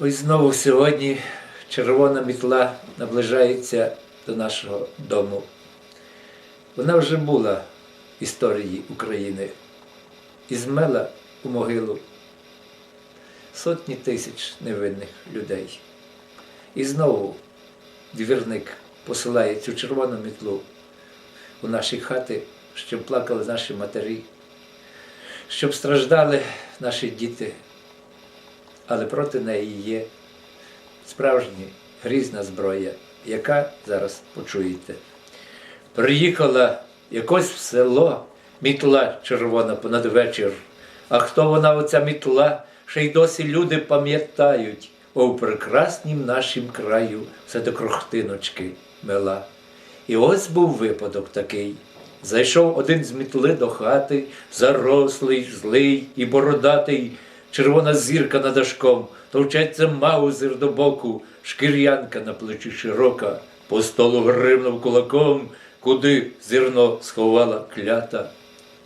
Ось знову сьогодні червона мітла наближається до нашого дому. Вона вже була в історії України і змела у могилу сотні тисяч невинних людей. І знову двірник посилає цю червону мітлу у наші хати, щоб плакали наші матері, щоб страждали наші діти, але проти неї є справжня грізна зброя, яка зараз почуєте. Приїхала якось в село мітла червона понад вечір. А хто вона, оця мітла, ще й досі люди пам'ятають, о, в прекраснім нашім краю все до крохтиночки мела. І ось був випадок такий. Зайшов один з мітли до хати, зарослий, злий і бородатий, червона зірка над дашком, товчеться маузер до боку, шкір'янка на плечі широка, по столу гримнув кулаком, куди зерно сховала клята.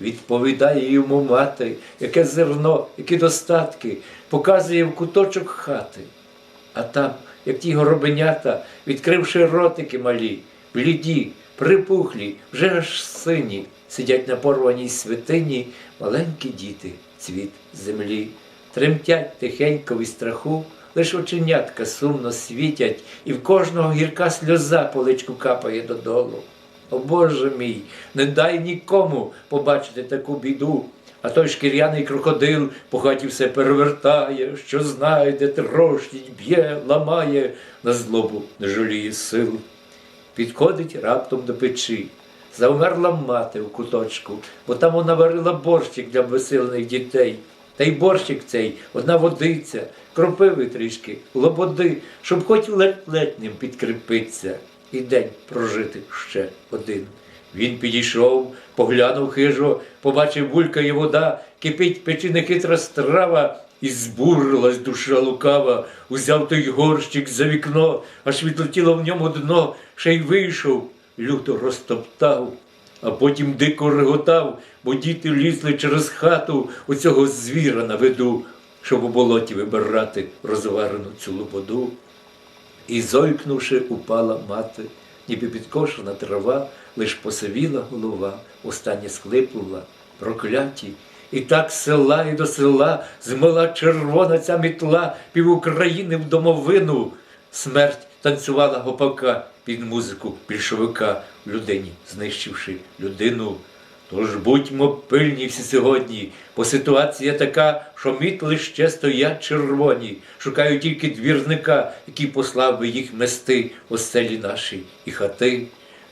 Відповідає йому мати, яке зерно, які достатки, показує в куточок хати. А там, як ті горобенята, відкривши ротики малі, бліді, припухлі, вже аж сині, сидять на порваній святині маленькі діти, цвіт землі, тремтять тихенько від страху, лиш оченятка сумно світять, і в кожного гірка сльоза по личку капає додолу. О Боже мій, не дай нікому побачити таку біду. А той шкіряний крокодил по хаті все перевертає, що знайде, трощить, б'є, ламає, на злобу не жаліє сил. Підходить раптом до печі. Завмерла мати у куточку, бо там вона варила борщик для безсильних дітей. Та й борщик цей, одна водиця, кропиви трішки, лободи, щоб хоч ледь-ледь ним підкріпиться. І день прожити ще один. Він підійшов, поглянув хижо, побачив булькає вода, кипить печі нехитра страва, і збурилась душа лукава, узяв той горщик за вікно, аж відлетіло в ньому дно, ще й вийшов, люто розтоптав, а потім дико реготав, бо діти лізли через хату у цього звіра на виду, щоб у болоті вибирати розварену цю лободу. І зойкнувши, упала мати, ніби підкошена трава, лиш посивіла голова, останнє схлипнула, прокляті. І так села і до села змила червона ця мітла пів України в домовину. Смерть танцювала гопака під музику більшовика в людині, знищивши людину. Тож будьмо пильні всі сьогодні, бо ситуація така, що мітли ще стоять червоні, шукають тільки двірника, який послав би їх мести оселі наші і хати.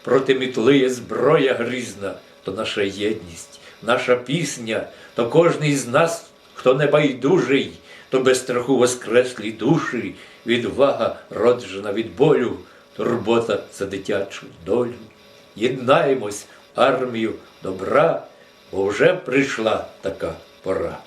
Проти мітли є зброя грізна, то наша єдність, наша пісня, то кожний з нас, хто не байдужий, то без страху воскреслі душі, відвага роджена від болю, турбота за дитячу долю. Єднаємось в армію добра, бо вже прийшла така пора.